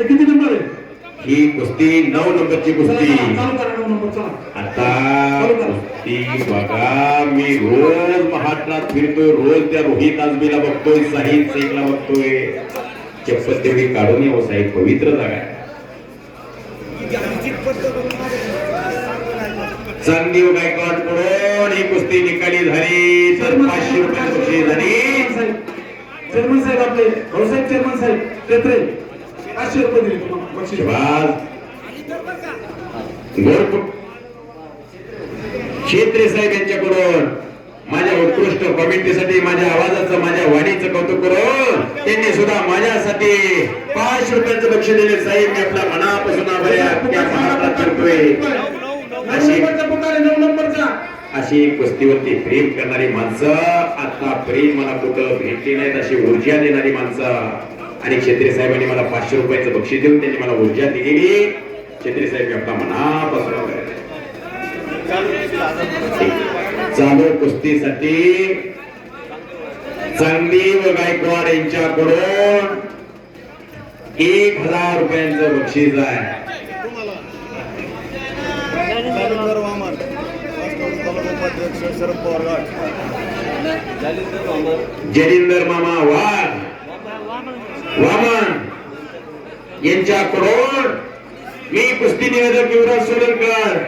किती नंबर आहे? ही कुस्ती नऊ नंबरची कुस्ती. आता कुस्ती बघा मी रोज महाराष्ट्रात फिरतोय रोज त्या रोहित आजमीला बघतोय साहिद शेखला बघतोय. चप्पल तेवढी काढून येऊ साहिब पवित्र जागा आहे. चांदीव गायकवाडकडून ही कुस्ती निकाली झाली. तर पाचशे रुपये झाली. चेअरमन साहेब आपले भाऊसाहेब चेअरमन साहेब. तेत्रे रुपये दिले बक्षीस साहेब यांच्याकडून माझ्या उत्कृष्ट कमेंटीसाठी माझ्या आवाजाचं माझ्या वाणीचं कौतुक करून त्यांनी सुद्धा माझ्यासाठी पाच रुपयाचं बक्षीस दिले. साहेब मी आपल्या मनापासून आभारी करतोय. अशी कुस्तीवरती प्रेम करणारी माणसं आता प्रेम मला कुठं भेटली नाहीत अशी ऊर्जा देणारी माणसं आणि क्षेत्रीय साहेबांनी मला पाचशे रुपयाचं बक्षीस देऊन त्यांनी मला ऊर्जा दिलेली. क्षेत्रीय साहेब आपला मनापासून. चालू कुस्तीसाठी चांदी व गायकवाड यांच्याकडून एक हजार रुपयांचं बक्षीस आहे. जलिंदर मामा वाघ वामन यांच्याकडून मी कुस्ती निवेदक युवराज सोलनकर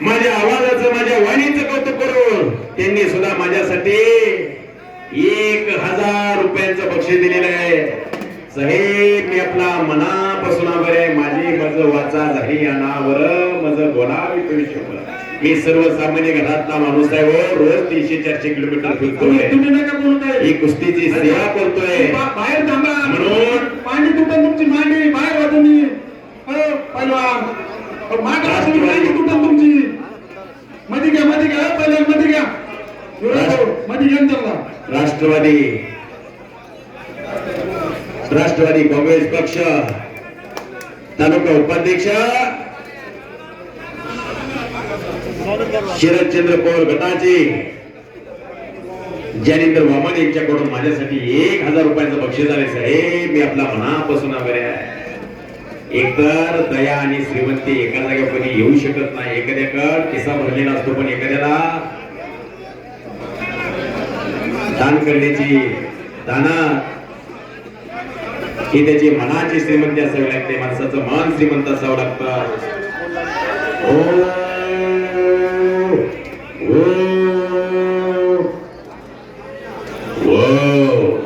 माझ्या आवाजाचं माझ्या वाणीचं कौतुक करून त्यांनी सुद्धा माझ्यासाठी एक हजार रुपयांचं बक्षीस दिलेलं आहे. साहेब मी आपला मनापासून आभार आहे. माझी मज वाचा झाली अनावर मज बोलावी तुम्ही शोभला मी सर्वसामान्य घरातला माणूस आहे हो रोज तीनशे चारशे किलोमीटर फिरतोय. तुम्ही नका बोलू काय ही कुस्तीची सेवा करतोय. बाहेर थांबा. म्हणून- पाणी तुटन तुमची मांडी बाहेर वा तुम्ही हो, पहिलवान अहो, मांड तुटन तुमची. मध्ये घ्या मध्ये घ्या हो, पहिलवानमध्ये घ्या. मध्ये घ्या ना त्याला राष्ट्रवादी. राष्ट्रवादी काँग्रेस पक्ष. तालुका उपाध्यक्ष. शरदचंद्र पवार गटाचे ज्ञानेंद्र वामन यांच्याकडून माझ्यासाठी एक हजार रुपयाचं बक्षीस आले साहेब. मी आपला मनापासून आभारी आहे. एकतर दया आणि श्रीमंती एका जागेपणी येऊ शकत नाही. एखाद्याकड किस्सा भरलेला असतो पण एखाद्याला दान करण्याची दाना ही त्याची मनाची श्रीमंती असावी लागते. माणसाचं मन श्रीमंत असावं लागतं. हो ओ, ओ.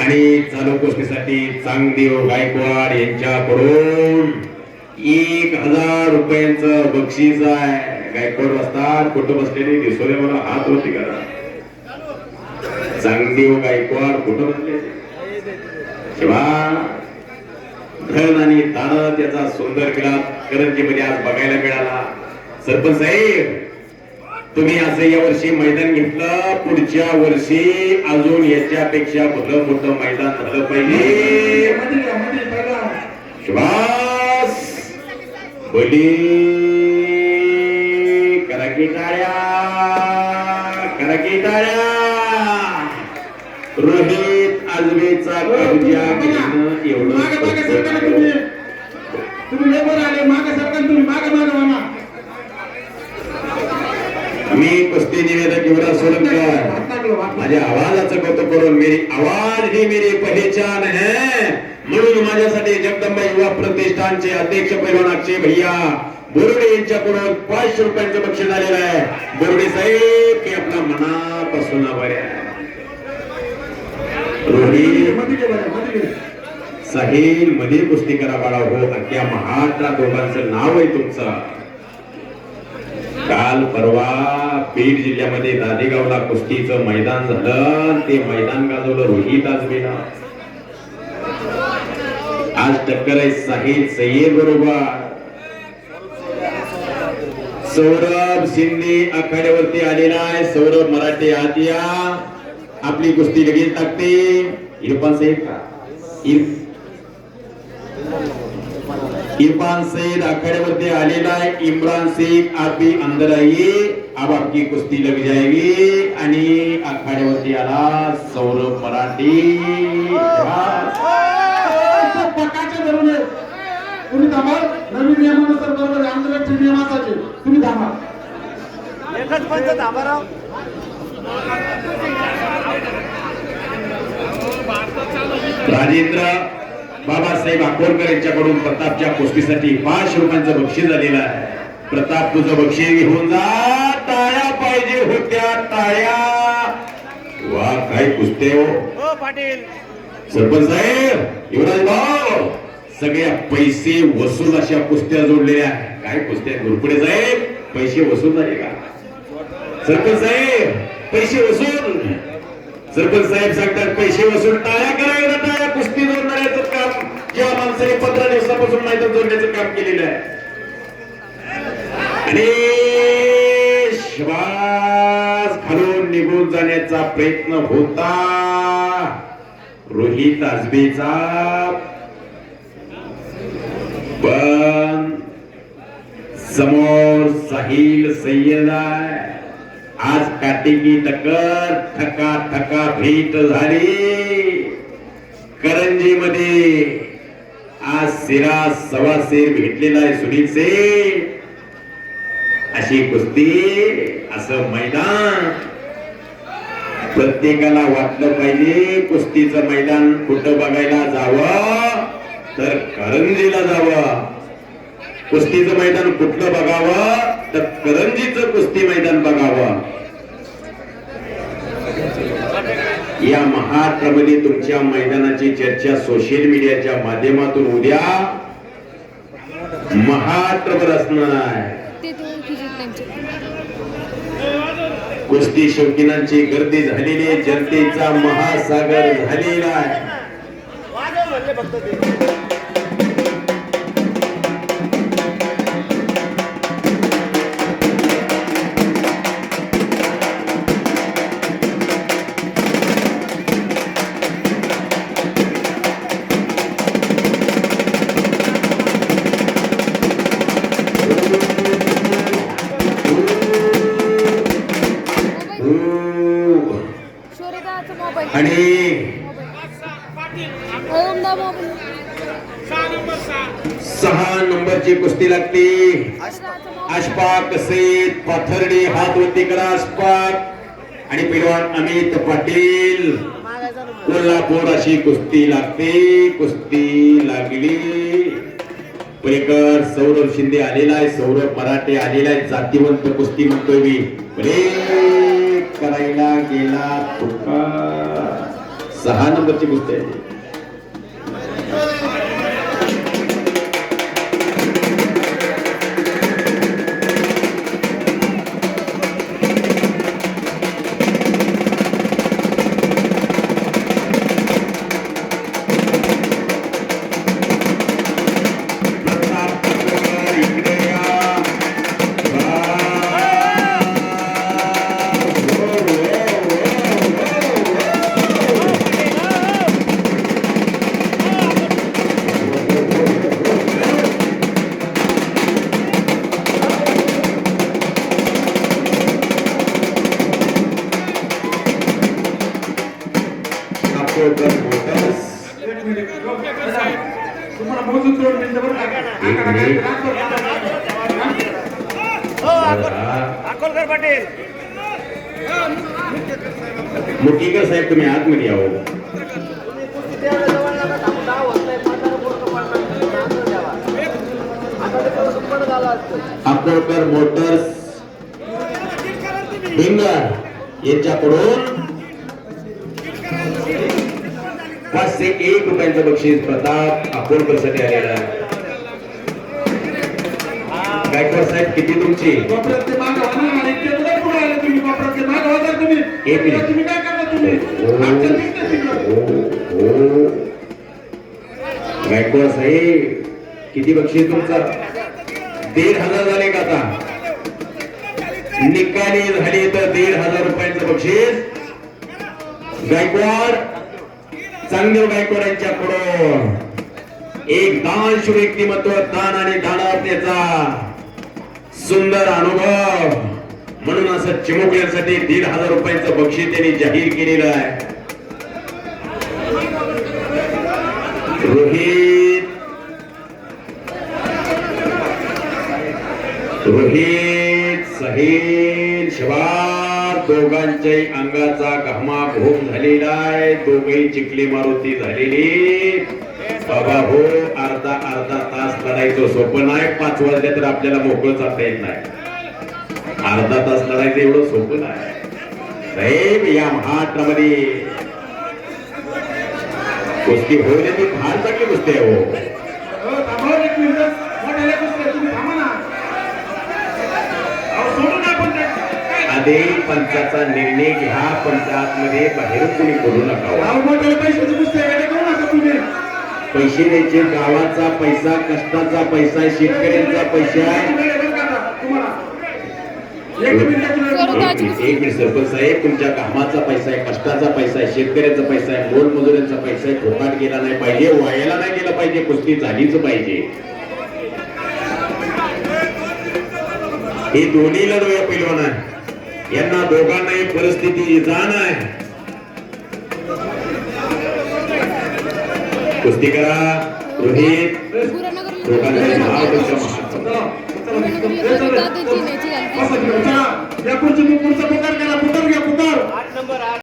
आणि चालू गोष्टीसाठी चांगदेव गायकवाड यांच्याकडून एक हजार रुपयांचं बक्षीस आहे. गायकवाड असतात कुठं बसलेले दिसवले मला हात होती करा. चांगदेव गायकवाड कुठं बसले शिवा धन आणि ताण त्याचा सुंदर केला करंजीमध्ये आज बघायला मिळाला. सरपंच साहेब तुम्ही असं या वर्षी मैदान घेतलं पुढच्या वर्षी अजून याच्यापेक्षा मोठं मोठं मैदान झालं पाहिजे. श्वास बोली करा की टाळ्या! करा की टाळ्या! रोहित आजबेचा घेणं एवढं मागे मागे सोपं सरकार तुम्ही नाही. तुम्ही लेबर आले मागे सरकार तुम्ही मागे मागे मामा मी कुस्ती निवेदक युवराज सोलंकर माझ्या आवाजाचं कौतुक करून मेरी आवाज ही मेरी पहिचान है. म्हणून माझ्यासाठी जगदंबा युवा प्रतिष्ठानचे अध्यक्ष पैलवान अक्षय भैया बोर्डे यांच्याकडून पाचशे रुपयांचं बक्षीस आलेलं आहे. बोर्डे साहेब की आपला मनापासून आभारी मध्ये साहिलमध्ये कुस्ती करा बाळा हो. अख्या महाराष्ट्रात दोघांचं नाव आहे तुमचं. काल परवा बीड जिल्ह्यामध्ये दादेगावला कुस्तीचं मैदान झालं. ते मैदान गाजवलं रोहित आजमीनं. आज टक्कर आहे साहिल सय्यद बरोबर. सौरभ शिंदे आखाड्यावरती आलेला आहे. सौरभ मराठे आदिया. आपली कुस्ती लगेच टाकते. इरफान साहेब का? इर- इरफान सईद आखाड्यावरती आलेला आहे. इम्रान शेख आपी अंदर आइए अब आपकी कुस्ती लग जाएगी आणि आखाड्यावरती आला सौरभ मराठी. धरून. तुम्ही थांबा. नवीन नियमानुसार बरोबर आहे. आंतरराष्ट्रीय नियमाचे तुम्ही थांबा. एकच पंच धाबाराव राजेंद्र बाबासाहेब आकोरकर यांच्याकडून प्रतापच्या कुस्तीसाठी पाच रुपयांचं बक्षीस झालेलं आहे. प्रताप तुझं बक्षीस घेऊन जा. टाळ्या पाहिजे होत्या टाळ्या. वा काय कुस्ते हो. हो पाटील. सरपंच साहेब युवराज भाऊ सगळ्या पैसे वसूल अशा कुस्त्या जोडलेल्या काय कुस्त्या गुरपुडे साहेब पैसे वसूल झाले का? सरपंच साहेब पैसे वसूल. सरपंच साहेब सांगतात पैसे वसूल टाळ्या करायला प्रयत्न होता. रोहित आजबेचा पण समोर साहिल सय्यद आज काटेकी टक्कर थका थका भेट झाली. करंजी मध्ये आज सिरा सवा सेर भेटलेला आहे सुनील सेठ अशी कुस्ती असं मैदान. प्रत्येकाला वाटलं पाहिजे कुस्तीचं मैदान कुठं बघायला जावं? तर करंजीला जावं. कुस्तीचं मैदान कुठलं बघावं? तर करंजीचं कुस्ती मैदान बघावं. या महाराष्ट्रामध्ये तुमच्या मैदानाची चर्चा सोशल मीडियाच्या माध्यमातून उद्या महाराष्ट्रभर असणार आहे. कुस्ती शौकीनांची गर्दी झालेली आहे. जनतेचा महासागर झालेला आहे. सहा नंबरची कुस्ती लागते शोरेदाचा मोबाईल अशफाक सईद पाथर्डी हात वरती करा अशफाक आणि पिलवान अमित पाटील. कोल्हापूर अशी कुस्ती लागते कुस्ती लागली. पलीकड सौरभ शिंदे आलेला आहे सौरभ मराठे आलेला आहे जातीवंत कुस्ती म्हणतोय मी. ब्रेक करायला गेला सहा नंबरची कुस्ती आहे ಗೋಕರ್ ಮೋಟರ್ಸ್ पाटील मुटलीकर साहेब तुम्ही आतमध्ये यावं अकोलकर मोटर्स भिंगर यांच्याकडून पाचशे एक रुपयांचं बक्षीस प्रताप अकोलकरसाठी आलेला आहे. गायकवाड साहेब किती तुमची. एक हो. हो, हो. गायकवाड साहेब किती बक्षीस तुमचा? दीड हजार झाले का आता? निकाली झाली तर दीड हजार रुपयांचं बक्षीस. गायकवाड चांगदेव गायकवाड यांच्याकडून एक दानश व्यक्तिमत्व दान आणि दानात्याचा सुंदर अनुभव. म्हणून असं चिमुकल्यासाठी दीड हजार रुपयांचं बक्षीस त्यांनी जाहीर केलेलं आहे. रोहित. रोहित सहील शिवार दोघांच्याही अंगाचा घामा घोम झालेला आहे. दोघही चिखली मारुती झालेली. बाबा हो अर्धा अर्धा तास लढायचं सोपं नाही पाच वाजल्या तर आपल्याला मोकळं चालता येत नाही. अर्धा तास लढायचं एवढं सोपं नाही साहेब या महाराष्ट्रामध्ये कुस्ती होईल फार चांगली कुस्ती आहे हो, थांबा हो एक मिनिट. मोठ्याला कुस्ती आहे, तुम्ही थांबा ना. अहो, सोडू नका पण ते. आधी पंचाचा निर्णय घ्या पंचायतमध्ये बाहेरून कोणी हो. करू नका तुम्ही. पैसे द्यायचे गावाचा पैसा कष्टाचा पैसा शेतकऱ्यांचा पैसा. एक सरपंच साहेब तुमच्या कामाचा पैसा आहे कष्टाचा पैसा आहे शेतकऱ्याचा पैसा आहे मोलमजुऱ्यांचा पैसा आहे फुकाट गेला नाही पाहिजे वायाला नाही गेला पाहिजे कुस्ती झालीच पाहिजे हे दोन्ही लढवया पैलवान आहे यांना दोघांनाही परिस्थिती जाण आहे. कुस्ती करा रोहित. दोघांना पुढचा पुकार करा पुकार घ्या पुकार.